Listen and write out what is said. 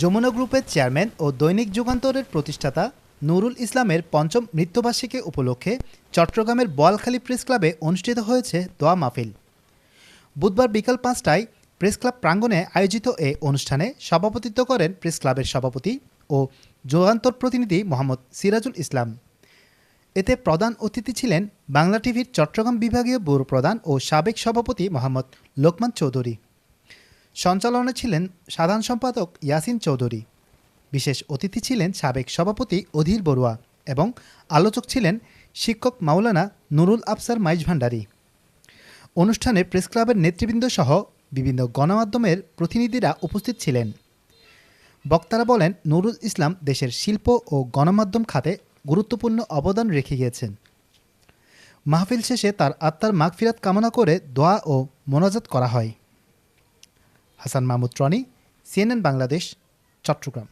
যমুনা গ্রুপের চেয়ারম্যান ও দৈনিক যুগান্তরের প্রতিষ্ঠাতা নুরুল ইসলামের পঞ্চম মৃত্যুবার্ষিকী উপলক্ষে চট্টগ্রামের বোয়ালখালী প্রেস ক্লাবে অনুষ্ঠিত হয়েছে দোয়া মাহফিল। বুধবার বিকাল পাঁচটায় প্রেস ক্লাব প্রাঙ্গণে আয়োজিত এ অনুষ্ঠানে সভাপতিত্ব করেন প্রেস ক্লাবের সভাপতি ও যুগান্তর প্রতিনিধি মোহাম্মদ সিরাজুল ইসলাম। এতে প্রধান অতিথি ছিলেন বাংলা টিভির চট্টগ্রাম বিভাগীয় ব্যুরো প্রধান ও সাবেক সভাপতি মোহাম্মদ লোকমান চৌধুরী। সঞ্চালনে ছিলেন সাধারণ সম্পাদক ইয়াসিন চৌধুরী। বিশেষ অতিথি ছিলেন সাবেক সভাপতি অধীর বড়ুয়া এবং আলোচক ছিলেন শিক্ষক মাওলানা নুরুল আফসার মাইজ ভান্ডারী। অনুষ্ঠানে প্রেস ক্লাবের নেতৃবৃন্দ সহ বিভিন্ন গণমাধ্যমের প্রতিনিধিরা উপস্থিত ছিলেন। বক্তারা বলেন, নুরুল ইসলাম দেশের শিল্প ও গণমাধ্যম খাতে গুরুত্বপূর্ণ অবদান রেখে গিয়েছেন। মাহফিল শেষে তার আত্মার মাগফিরাত কামনা করে দোয়া ও মোনাজাত করা হয়। হাসান মাহমুদ রনি সিএনএন বাংলাদেশ চট্টগ্রাম।